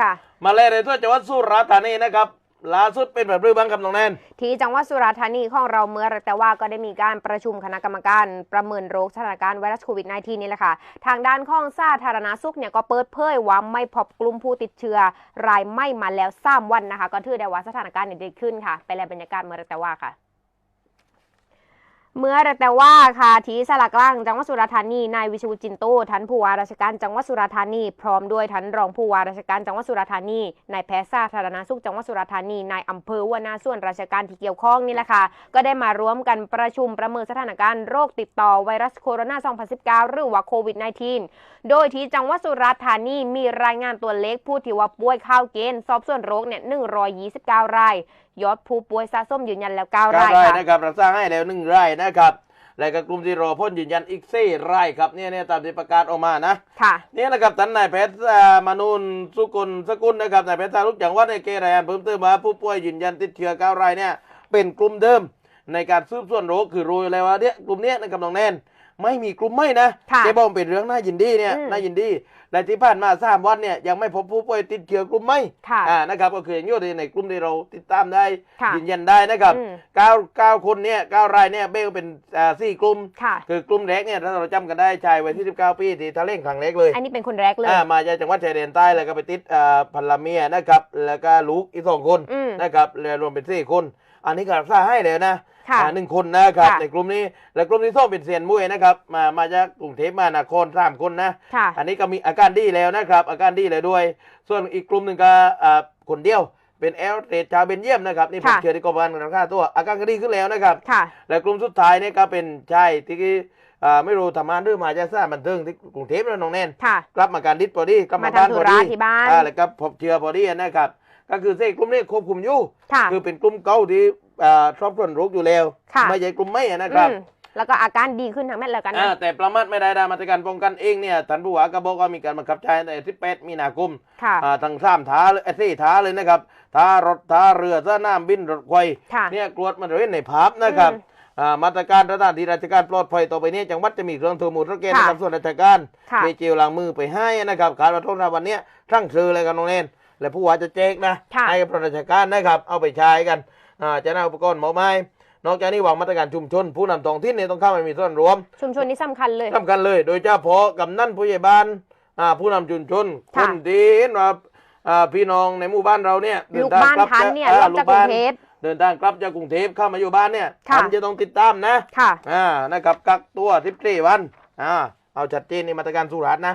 ค่ะ มาเลยเลยทั่วจังหวัดสุราษฎร์ธานีนะครับล่าสุดเป็นแบบรื้อบ้างครับน้องแนนที่จังหวัดสุราษฎร์ธานีของเราเมื่อแต่ว่าก็ได้มีการประชุมคณะกรรมการประเมินโรคสถานการณ์ไวรัสโควิด -19 นี่แหละค่ะ ทางด้านของสาธารณสุขเนี่ยก็เปิดเผยว่าไม่พบกลุ่มผู้ติดเชื้อรายไม่มาแล้ว3วันนะคะ ก็ถือได้ว่าสถานการณ์เนี่ยดีขึ้นค่ะ ไปแล้วบรรยากาศเมื่อแต่ว่าค่ะ เมื่อแต่ว่าค่ะที่สลากล่างจังหวัดสุราษฎร์ธานีนายวิชูจินโตท่านผู้ว่าราชการจังหวัดสุราษฎร์ธานีพร้อมด้วยท่านรองผู้ว่าราชการจังหวัดสุราษฎร์ธานีนายแพทย์สาธารณสุขจังหวัดสุราษฎร์ธานีนายอำเภอวนาส่วนราชการที่เกี่ยวข้องนี่แหละค่ะก็ได้มาร่วมกันประชุมประเมินสถานการณ์โรคติดต่อไวรัสโคโรนา 2019 หรือว่าโควิด -19 โดยที่จังหวัดสุราษฎร์ธานีมีรายงานตัวเลขผู้ที่ว่าป่วยเข้าเกณฑ์สอบส่วนโรคเนี่ย129 รายยอดผู้ป่วยสะสมยืนยันแล้ว9เก้ารายรายค่ะนะครับรักษาให้แล้วหนึ่งรายนะครับแล้วก็กลุ่มที่รอพ้นยืนยันอีกสี่รายครับเนี่ยเนี่ยตามที่ประกาศออกมานะค่ะเนี่ยนะครับท่านนายแพทย์อ่ามานุนสุกุลสกุลนะครับนายแพทย์สารุกจังหวัดในเกรายงานเพิ่มเติมมาผู้ป่วยยืนยันติดเชื้อเก้ารายเนี่ยเป็นกลุ่มเดิมในการสืบสวนโรคคือรู้อยู่แล้วว่าเนี่ยกลุ่มเนี้ยนะครับน้องแนน ไม่มีกลุ่มไม่นะค่ะเจ๊บอกเป็นเรื่องน่ายินดีเนี่ยอืมน่ายินดีและที่ผ่านมาสามวันเนี่ยยังไม่พบผู้ป่วยติดเชื้อกลุ่มไม่ค่ะอ่านะครับก็คืออย่างอยู่ในกลุ่มที่เราติดตามได้ค่ะยืนยันได้นะครับอืมเก้าเก้าคนเนี่ยเก้ารายเนี่ยเบ้ก็เป็นอ่าสี่กลุ่มค่ะคือกลุ่มแรกเนี่ยถ้าเราจำกันได้ชายวัยที่19ปีที่ทะเลงครั้งแรกเลย อันนี้เป็นคนแรกเลยอ่ามาจากจังหวัดชายแดนใต้แล้วก็ไปติดอ่าพันละเมียนะครับแล้วก็ลูกอีกสองคนอืมนะครับแล้วรวมเป็นสี่คน อันนี้ก็รักษาให้แล้วนะค่ะอ่าหนึ่งคนนะครับค่ะในกลุ่มนี้และกลุ่มที่สองเป็นเซียนมวยนะครับมามาจากกรุงเทพมหานครสามคนนะค่ะ อันนี้ก็มีอาการดีแล้วนะครับ อาการดีเลยด้วย ส่วนอีกกลุ่มหนึ่งก็อ่าคนเดียวเป็นแอลเตชาวเบนเยียมนะครับนี่ผมค่ะ เชื่อที่กรมการรักษาตัวอาการก็ดีขึ้นแล้วนะครับ ค่ะ และกลุ่มสุดท้ายเนี่ยก็เป็นชายที่อ่าไม่รู้ทำงานหรือมาจากสถานบันเทิงที่กรุงเทพแล้วน้องแน่นค่ะ กลับมาการดิสพอดีกลับมามาทำบ้านพอธุระดีที่บ้าน อ่าแล้วก็พบเชื้อพอดีนะครับ ก็คือเส้กลุ่มนี้ควบคุมอยู่ ค่ะ คือเป็นกลุ่มเก่าที่อ่าชอบส่วนโรคอยู่แล้ว ค่ะไม่ใช่กลุ่มไม่อะนะครับ อืม แล้วก็อาการดีขึ้นทั้งแม่แล้วกันอ่านะแต่ประมาทไม่ได้นะมาตรการป้องกันเองเนี่ยท่านผู้ว่าก็บอกว่ามีการบังคับใช้ใน18มีนาคมค่ะอ่าทั้งสามท้าเลยเอ้ยสี่ท้าเลยนะครับท้ารถท้าเรือท้าน้ำบินรถไฟค่ะเนี่ยกรวดมันเล่นในภาพนะครับอืมอ่ามาตรการสถานที่ราชการปลอดภัยต่อไปนี้จังหวัดจะมีเครื่องโทรมูลรถเกณฑ์ค่ะนะครับส่วนราชการค่ะมีเจลล้างมือไปให้นะครับการมาโทษนะวันเนี้ยทั้งซื้อเลยกันน้องเนนและผู้ว่าจะแจกนะค่ะให้กับราชการนะครับเอาไปใช้กันอ่าจะนำอุปกรณ์หมอไม้ นอกจากนี้วางมาตรการชุมชน ผู้นำท้องถิ่นเนี่ยต้องเข้ามามีส่วนร่วมชุมชนนี้สำคัญเลยสำคัญเลย โดยเฉพาะกำนันผู้ใหญ่บ้านอ่าผู้นำชุมชนคค่ะนที่เห็นว่าอ่าพี่น้องในหมู่บ้านเราเนี่ยเดิลูกทางบ้านกลัทันเนี่ยอ่รอบจากกรุงเทพเดินทางกลับจากกรุงเทพเข้ามาอยู่บ้านเนี่ยค่ะท่านจะต้องติดตามนะค่ะอ่านะครับกักตัว14วันอ่าเอาชัดเจนในมาตรการสุราษฎร์นะ